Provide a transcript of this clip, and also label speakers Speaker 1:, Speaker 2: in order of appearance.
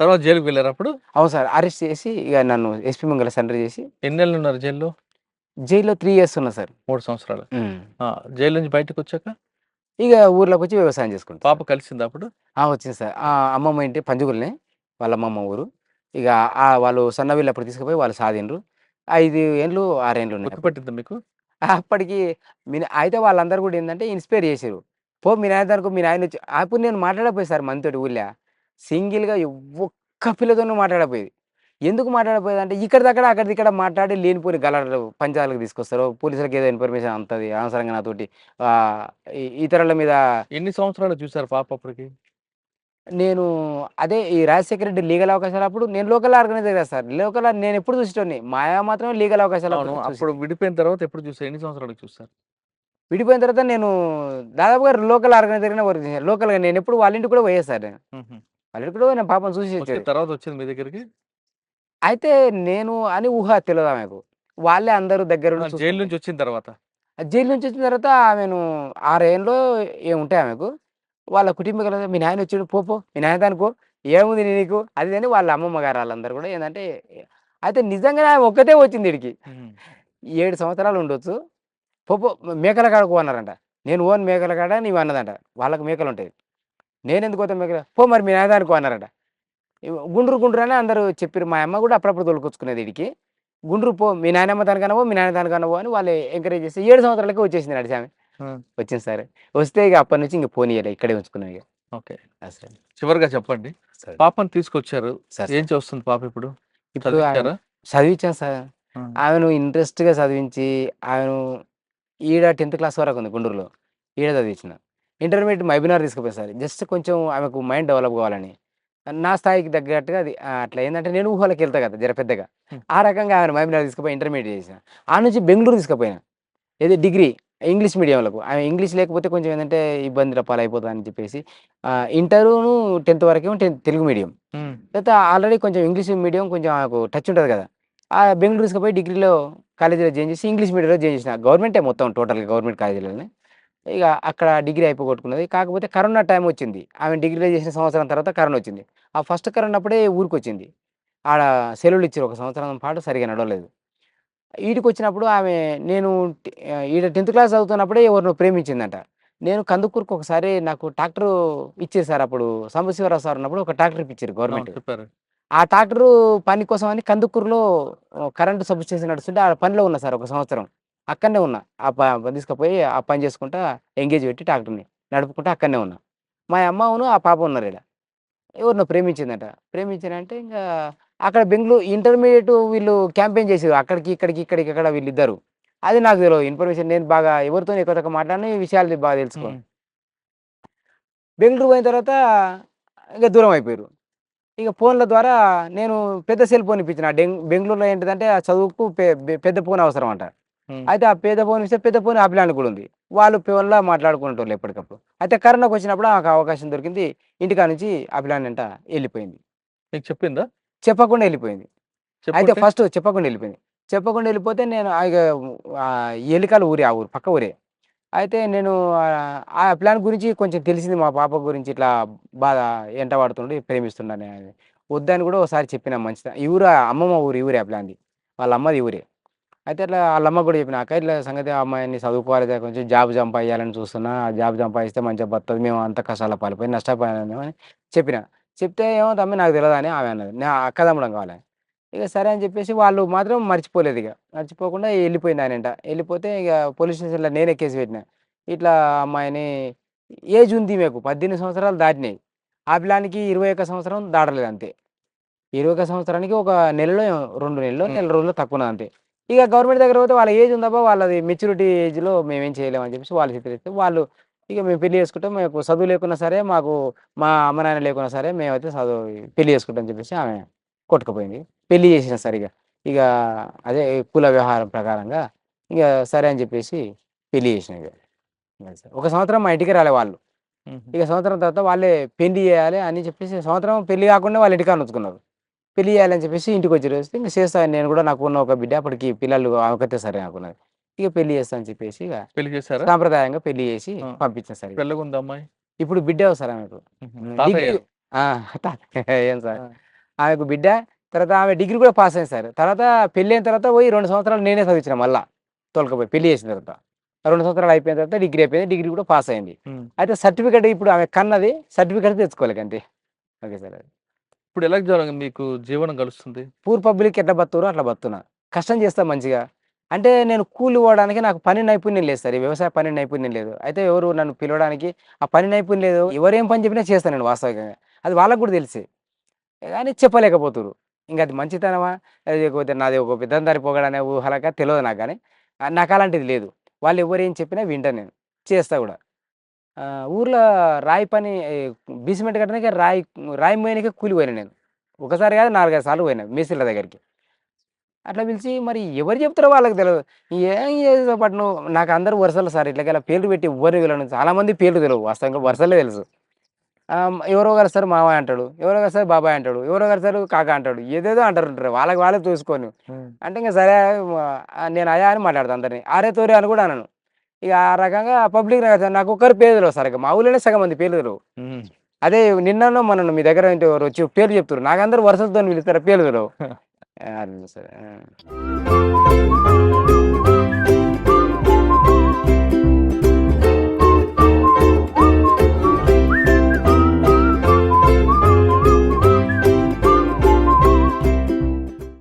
Speaker 1: తర్వాత జైలుకి వెళ్ళారు అప్పుడు
Speaker 2: అవును సార్ అరెస్ట్ చేసి ఇక నన్ను ఎస్పీ మంగళ సరెండర్ చేసి
Speaker 1: ఎన్ని నెలలు ఉన్నారు జైల్లో?
Speaker 2: జైల్లో త్రీ ఇయర్స్ ఉన్నా సార్.
Speaker 1: మూడు సంవత్సరాలు. ఆ, జైలు నుంచి బయటకు వచ్చాక?
Speaker 2: ఇక ఊర్లోకి వచ్చి వ్యవసాయం చేసుకుంటా.
Speaker 1: పాప కలిసింది అప్పుడు?
Speaker 2: ఆ, వచ్చింది సార్. ఆ, అమ్మమ్మ ఇంటి పంజగుల్నే వాళ్ళ అమ్మమ్మ ఊరు. ఇక ఆ వాళ్ళు సన్నవీళ్ళు అప్పుడు తీసుకుపోయి వాళ్ళు సాధిండ్రు. ఐదు ఏండ్లు ఆరేండ్లు ఉన్నాయి
Speaker 1: పట్టింది మీకు?
Speaker 2: అప్పటికి మీ అయితే వాళ్ళందరూ కూడా ఏంటంటే ఇన్స్పైర్ చేసారు పో మీ నాయన దానికి మీ నాయన వచ్చి అప్పుడు నేను మాట్లాడపోయి సార్ మనతోటి ఊళ్ళో. సింగిల్గా ఒక్క పిల్లతోనూ మాట్లాడపోయేది ఎందుకు మాట్లాడపోయేది అంటే ఇక్కడ దగ్గర అక్కడ ఇక్కడ మాట్లాడి లేనిపోని గలడలు పంచాలకు తీసుకొస్తారు పోలీసులకు ఏదో ఇన్ఫర్మేషన్ అంతది అనవసరంగా నాతోటి ఇతరుల మీద
Speaker 1: ఎన్ని సంవత్సరాలు చూసారు పాప అప్పటికి?
Speaker 2: నేను అదే ఈ రాజశేఖర రెడ్డి లీగల్ అవకాశాలు అప్పుడు నేను లోకల్ ఆర్గనైజర్ సార్. లోకల్ నేను ఎప్పుడు చూసేటోని మాయా మాత్రమే లీగల్ అవకాశాలు అప్పుడు
Speaker 1: విడిపోయిన తర్వాత ఎప్పుడు చూసారు? ఎన్ని సంవత్సరాలకు చూసారు?
Speaker 2: విడిపోయిన తర్వాత నేను దాదాపుగా లోకల్ ఆర్గనైజర్గానే వర్క్ చేశాను లోకల్గా నేను ఎప్పుడు వాళ్ళ ఇంటికి కూడా పోయే సార్ నేను.
Speaker 1: మ్మ్.
Speaker 2: వాళ్ళ కూడా నేను పాపం చూసి.
Speaker 1: తర్వాత వచ్చింది మీ దగ్గరికి?
Speaker 2: అయితే నేను అని ఊహ తెలియదు ఆమెకు వాళ్ళే అందరూ దగ్గర
Speaker 1: జైలు నుంచి వచ్చిన తర్వాత.
Speaker 2: జైలు నుంచి వచ్చిన తర్వాత ఆమెను ఆరేళ్ళలో ఏముంటాయి ఆమెకు వాళ్ళ కుటుంబీకులు మీ నాయన వచ్చాడు పో పో మీ నాయన దానికి ఏముంది నీకు? అది అని వాళ్ళ అమ్మమ్మ గారు వాళ్ళందరూ కూడా ఏంటంటే అయితే నిజంగానే ఆమె ఒక్కతే వచ్చింది ఇడికి. ఏడు సంవత్సరాలు ఉండొచ్చు. పో పో మేకల కాడకు అన్నారంట నేను ఓన్ మేకల కాడ నీవు అన్నదంట. వాళ్ళకి మేకలు ఉంటాయి నేను ఎందుకు పోతా మేకల పో మరి మీ నాయన దానికి అన్నారట. గుండ్రు గుండ్రు అని అందరూ చెప్పారు మా అమ్మ కూడా అప్పుడప్పుడు తోలుకొచ్చుకునేది ఇడికి గుండ్రు పో మీ నాయనమ్మ దానికనవో మీ నాయన దానికనవో అని వాళ్ళు ఎంకరేజ్ చేస్తే ఏడు సంవత్సరాలకి వచ్చేసింది నడిచి ఆమె వచ్చింది సార్. వస్తే ఇక అప్పటి నుంచి ఇంక పోనీయలే ఇక్కడే ఉంచుకున్నాం ఇక
Speaker 1: ఓకే. చివరిగా చెప్పండి. పాపను తీసుకొచ్చారు.
Speaker 2: సార్
Speaker 1: ఏం చేస్తుంది పాప ఇప్పుడు?
Speaker 2: ఇప్పుడు చదివించాను సార్. ఆమెను ఇంట్రెస్ట్గా చదివించి ఆమెను ఈడ టెన్త్ క్లాస్ వరకు ఉంది గుంటూరులో ఈడ చదివించిన. ఇంటర్మీడియట్ మైబినార్ తీసుకుపోయి సార్. జస్ట్ కొంచెం ఆమెకు మైండ్ డెవలప్ కావాలని. నా స్థాయికి తగ్గట్టుగా అది అట్లా ఏంటంటే నేను ఊహలోకి వెళ్తా కదా జర పెద్దగా. ఆ రకంగా ఆమెను మైబినార్ తీసుకుపోయి ఇంటర్మీడియట్ చేసిన ఆ నుంచి బెంగళూరు తీసుకుపోయినా. ఏది డిగ్రీ ఇంగ్లీష్ మీడియంలకు. ఆమె ఇంగ్లీష్ లేకపోతే కొంచెం ఏంటంటే ఇబ్బంది రపాలు అయిపోతుంది అని చెప్పేసి ఇంటర్ను టెన్త్ వరకు టెన్త్ తెలుగు మీడియం. తర్వాత ఆల్రెడీ కొంచెం ఇంగ్లీష్ మీడియం కొంచెం ఆమెకు టచ్ ఉంటుంది కదా. ఆ బెంగళూరు తీసుకుపోయి డిగ్రీలో కాలేజీలో జాయిన్ చేసి ఇంగ్లీష్ మీడియంలో జాయిన్ చేసిన. గవర్నమెంటే మొత్తం టోటల్గా గవర్నమెంట్ కాలేజీలోనే. ఇక అక్కడ డిగ్రీ అయిపోగొట్టుకున్నది. కాకపోతే కరోనా టైం వచ్చింది. ఆమె డిగ్రీలో చేసిన సంవత్సరం తర్వాత కరోనా వచ్చింది. ఆ ఫస్ట్ కరోనా అప్పుడే ఊరికి వచ్చింది ఆడ సెలవులు ఇచ్చారు. ఒక సంవత్సరం పాటు సరిగా నడవలేదు. ఈడికి వచ్చినప్పుడు ఆమె నేను ఈడ టెన్త్ క్లాస్ చదువుతున్నప్పుడే ఎవరినో ప్రేమించిందంట. నేను కందుకూరుకు ఒకసారి నాకు ట్రాక్టర్ ఇచ్చారు సార్ అప్పుడు సాంబశివరావు సార్ ఉన్నప్పుడు ఒక ట్రాక్టర్ ఇప్పించారు
Speaker 1: అవును,
Speaker 2: గవర్నమెంట్. ఆ ట్రాక్టరు పని కోసం అని కందుకూరులో కరెంటు సబ్ స్టేషన్ నడుస్తుంటే ఆ పనిలో ఉన్నా సార్ ఒక సంవత్సరం. అక్కడనే ఉన్నా. ఆ ప తీసుకుపోయి ఆ పని చేసుకుంటా ఎంగేజ్ పెట్టి ట్రాక్టర్ని నడుపుకుంటా అక్కడనే ఉన్నా. మా అమ్మను ఆ పాప ఉన్నారు ఇక్కడ ఎవరినో ప్రేమించిందట. ప్రేమించారంటే ఇంకా అక్కడ బెంగళూరు ఇంటర్మీడియట్ వీళ్ళు క్యాంపెయిన్ చేసారు అక్కడికి ఇక్కడికి ఇక్కడికి ఇక్కడ వీళ్ళిద్దరు. అది నాకు తెలియదు ఇన్ఫర్మేషన్ నేను బాగా ఎవరితో ఎక్కువ తక్కువ మాట్లాడిన. ఈ విషయాలు బాగా తెలుసుకో. బెంగళూరు పోయిన తర్వాత ఇంకా దూరం అయిపోయారు. ఇక ఫోన్ల ద్వారా నేను పెద్ద సెల్ ఫోన్ ఇప్పించిన. బెంగళూరులో ఏంటిదంటే ఆ చదువుకు పెద్ద ఫోన్ అవసరం అంట
Speaker 1: మ్మ్.
Speaker 2: అయితే ఆ పెద్ద ఫోన్ ఇస్తే పెద్ద ఫోన్ అభిలాన్ కూడా ఉంది. వాళ్ళు ఫోన్లో మాట్లాడుకుంటారు ఎప్పటికప్పుడు. అయితే కరోనాకు వచ్చినప్పుడు నాకు అవకాశం దొరికింది. ఇంటికా నుంచి అభిలాన్ అంట వెళ్ళిపోయింది.
Speaker 1: మీకు చెప్పిందా?
Speaker 2: చెప్పకుండా వెళ్ళిపోయింది. అయితే? ఫస్ట్ చెప్పకుండా వెళ్ళిపోయింది. చెప్పకుండా వెళ్ళిపోతే నేను ఆ ఆ ఎలికల ఊరి ఆ ఊరు పక్క ఊరే. అయితే నేను ఆ- ఆ ప్లాన్ గురించి కొంచెం తెలిసింది మా పాప గురించి ఇట్లా బాగా ఎంట పడుతుండే ప్రేమిస్తున్నాను వద్దని కూడా ఒకసారి చెప్పిన మంచిదా? ఈ ఊరు ఆ అమ్మమ్మ ఊరు ఈ ఊరే ఆ ప్లాన్ది. వాళ్ళ అమ్మది ఊరే. అయితే ఇట్లా వాళ్ళ అమ్మ కూడా చెప్పిన అక్క ఇట్లా సంగతి ఆ అమ్మాయిని చదువుకోవాలి కొంచెం జాబ్ సంపాదించాలని చూస్తున్నా ఆ జాబ్ సంపాదిస్తే మంచిగా బతుంది మేము అంత కష్టాల పాలిపోయి నష్టపోయాను అని చెప్పిన. చెప్తే ఏమో తమ్మి నాకు తెలియదు అని ఆమె అన్నది. నా అక్కదమ్మడం కావాలి ఇక సరే అని చెప్పేసి వాళ్ళు మాత్రం మర్చిపోలేదు ఇక. మర్చిపోకుండా వెళ్ళిపోయింది ఆయనంట. వెళ్ళిపోతే ఇక పోలీస్ స్టేషన్లో నేనే కేసు పెట్టిన. ఇట్లా అమ్మాయిని ఏజ్ ఉంది మీకు పద్దెనిమిది సంవత్సరాలు దాటినాయి. ఆ పిల్లానికి ఇరవై ఒక్క సంవత్సరం దాటలేదు అంతే. ఇరవై ఒక్క సంవత్సరానికి ఒక నెలలో రెండు నెలలో నెల రోజులు తక్కువ అంతే. ఇక గవర్నమెంట్ దగ్గర పోతే వాళ్ళ ఏజ్ ఉందబ్బా వాళ్ళది మెచ్యూరిటీ ఏజ్లో మేమేం చేయలేమని చెప్పేసి వాళ్ళు చెప్పేస్తే వాళ్ళు ఇక మేము పెళ్ళి చేసుకుంటాం. మేము చదువు లేకున్నా సరే మాకు మా అమ్మ నాన్న లేకున్నా సరే మేమైతే చదువు పెళ్ళి చేసుకుంటాం అని చెప్పేసి ఆమె కొట్టుకుపోయింది. పెళ్ళి చేసిన సరిగా ఇక అదే కుల వ్యవహారం ప్రకారంగా ఇక సరే అని చెప్పేసి పెళ్ళి చేసిన. ఒక సంవత్సరం మా ఇంటికి రాలే వాళ్ళు. ఇక సంవత్సరం తర్వాత వాళ్ళే పెళ్ళి చేయాలి అని చెప్పేసి సంవత్సరం పెళ్ళి కాకుండా వాళ్ళ ఇంటికి ఉంచుకున్నారు పెళ్ళి చేయాలని చెప్పేసి ఇంటికి వచ్చి వస్తే ఇంకా చేస్తాను నేను కూడా నాకు ఉన్న ఒక బిడ్డ అప్పటికి పిల్లలు ఆమెకైతే సరే అనుకున్నది ఇక పెళ్ళి చేస్తా అని చెప్పేసి ఇక
Speaker 1: పెళ్ళి చేశారా?
Speaker 2: సాంప్రదాయంగా పెళ్ళి చేసి. పంపించిన సరే
Speaker 1: అమ్మాయి?
Speaker 2: ఇప్పుడు బిడ్డ వస్తారా మీకు
Speaker 1: తాతయ్య
Speaker 2: డిగ్రీ ఆ, తా- ఏం సార్. ఆమెకు బిడ్డ తర్వాత ఆమె డిగ్రీ కూడా పాస్ అయింది సార్. తర్వాత పెళ్ళి అయిన తర్వాత పోయి రెండు సంవత్సరాలు నేనే చదివించిన మళ్ళా తోలుకపోయి పెళ్ళి చేసిన తర్వాత. రెండు సంవత్సరాలు అయిపోయిన తర్వాత డిగ్రీ అయిపోయింది డిగ్రీ కూడా పాస్ అయింది. అయితే సర్టిఫికేట్ ఇప్పుడు ఆమె కన్నది సర్టిఫికేట్ తెచ్చుకోలేక అంతే. ఓకే సార్
Speaker 1: ఇప్పుడు ఎలా జరగ మీకు జీవనం గడుస్తుంది?
Speaker 2: పూర్ పబ్లిక్ ఎట్లా బతురు అట్లా బతున్నా కష్టం చేస్తా మంచిగా. అంటే నేను కూలి పోవడానికి నాకు పని నైపుణ్యం లేదు సార్. ఈ వ్యవసాయ పని నైపుణ్యం లేదు. అయితే ఎవరు నన్ను పిలవడానికి ఆ పని నైపుణ్యం లేదు. ఎవరేం పని చెప్పినా చేస్తాను నేను వాస్తవికంగా. అది వాళ్ళకు కూడా తెలిసి. కానీ చెప్పలేకపోతురు ఇంకా అది మంచితనమా? లేకపోతే నాది ఒక పెద్ద పొగడనే ఊహలక తెలియదు నాకు కానీ. ఆ, నాకు అలాంటిది లేదు. వాళ్ళు ఎవరేం ఏం చెప్పినా వింటాను నేను. చేస్తా కూడా. ఊర్లో రాయి పని బీసిమెంట్ కట్టడానికి రాయి రాయి మోయనికే కూలి పోయినా నేను. ఒకసారి కాదు నాలుగైదు సార్లు పోయినా మేస్త్రీల దగ్గరికి. అట్లా పిలిచి మరి ఎవరు చెప్తారో వాళ్ళకి తెలియదు ఏం చేసే పాటు నువ్వు నాకు అందరూ వరుసలు సార్ ఇట్లా పేర్లు పెట్టి ఎవరు వీళ్ళను చాలా మంది పేర్లు తెలియవు వాస్తవంగా వరుసలే తెలుసు. ఎవరో కలిస్తారు మామయ్య అంటాడు. ఎవరో కలిస్తారు బాబాయ్ అంటాడు. ఎవరో కలిస్తారు కాక అంటాడు. ఏదేదో అంటారు ఉంటారు. వాళ్ళకి వాళ్ళే చూసుకొని అంటే ఇంకా సరే నేను అయా అని మాట్లాడతాను అందరినీ. ఆరే తోరే అని కూడా అనను. ఇక ఆ రకంగా పబ్లిక్ నాకు ఒక్కరు పేరు తెలియదు సార్. ఇక మా ఊళ్ళోనే సగం మంది
Speaker 1: ఉమ్.
Speaker 2: అదే నిన్ననో మొన్న మీ దగ్గర వచ్చి పేరు చెప్తారు నాకందరూ వరుసలతో పిలుస్తారు అది సార్.